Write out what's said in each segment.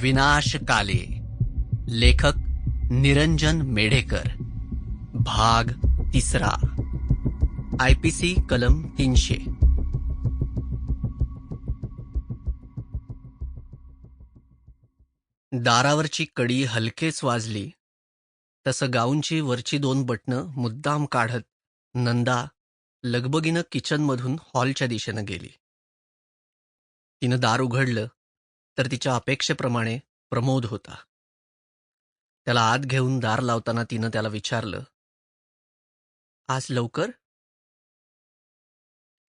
विनाशकाले. लेखक निरंजन मेढेकर. भाग तिसरा. आयपीसी कलम तीनशे. दारावरची कडी हलकेच वाजली. तसं गाऊनची वरची दोन बटणं मुद्दाम काढत नंदा लगबगीनं किचनमधून हॉलच्या दिशेनं गेली. तिनं दार उघडलं. तर तिच्या अपेक्षेप्रमाणे प्रमोद होता. त्याला आत घेऊन दार लावताना तिनं त्याला विचारलं आज लवकर?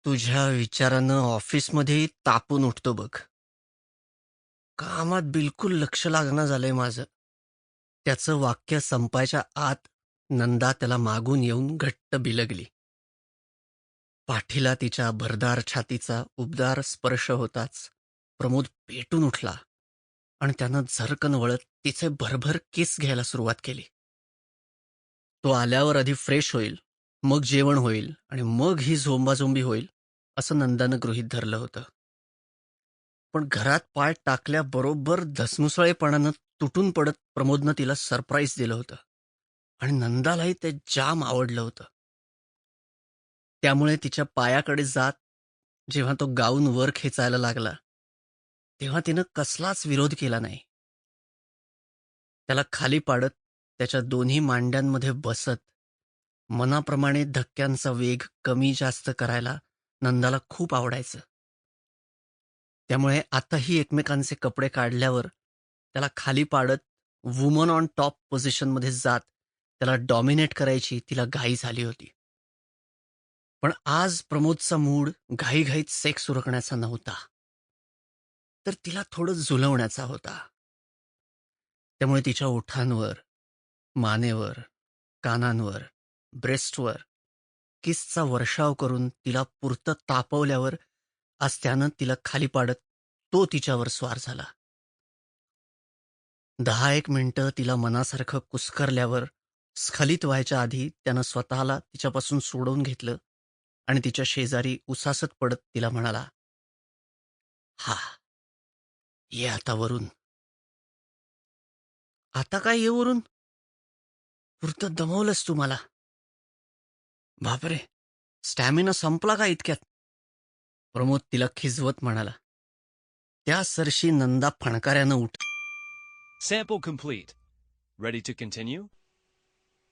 तुझ्या विचारानं ऑफिसमध्ये तापून उठतो बघ. कामात बिलकुल लक्ष लागणं झालंय माझं. त्याचं वाक्य संपायच्या आत नंदा त्याला मागून येऊन घट्ट बिलगली. पाठीला तिच्या भरदार छातीचा उबदार स्पर्श होताच प्रमोद पेटून उठला आणि त्यानं झरकन वळत तिचे भरभर केस घ्यायला सुरुवात केली. तो आल्यावर आधी फ्रेश होईल मग जेवण होईल आणि मग ही झोंबाझोंबी होईल असं नंदानं गृहीत धरलं होतं. पण घरात पाय टाकल्याबरोबर धसमुसळेपणानं तुटून पडत प्रमोदनं तिला सरप्राईज दिलं होतं आणि नंदालाही ते जाम आवडलं होतं. त्यामुळे तिच्या पायाकडे जात जेव्हा तो गाऊन वर खेचायला लागला तेव्हा तिनं कसलाच विरोध केला नाही. त्याला खाली पाडत त्याच्या दोन्ही मांड्यांमध्ये बसत मनाप्रमाणे धक्क्यांचा वेग कमी जास्त करायला नंदाला खूप आवडायचं. त्यामुळे आताही एकमेकांचे कपडे काढल्यावर त्याला खाली पाडत वुमन ऑन टॉप पोझिशनमध्ये जात त्याला डॉमिनेट करायची तिला घाई झाली होती. पण आज प्रमोदचा मूड घाईघाईत सेक्स उरकण्याचा नव्हता. तर तिला थोडं झुलवण्याचा होता. त्यामुळे तिच्या ओठांवर मानेवर कानांवर ब्रेस्टवर किसचा वर्षाव करून तिला पुरतं तापवल्यावर आज त्यानं तिला खाली पाडत तो तिच्यावर स्वार झाला. दहा एक मिनिटं तिला मनासारखं कुस्करल्यावर स्खलित व्हायच्या आधी त्यानं स्वतःला तिच्यापासून सोडवून घेतलं आणि तिच्या शेजारी उसासत पडत तिला म्हणाला हा ये आता वरून. आता काय ये वरून? पुरतं दमवलंस तू मला. बापरे स्टॅमिना संपला का इतक्यात? प्रमोद तिला खिजवत म्हणाला. त्या सरशी नंदा फणकाऱ्यानं उठ. Sample complete ready to continue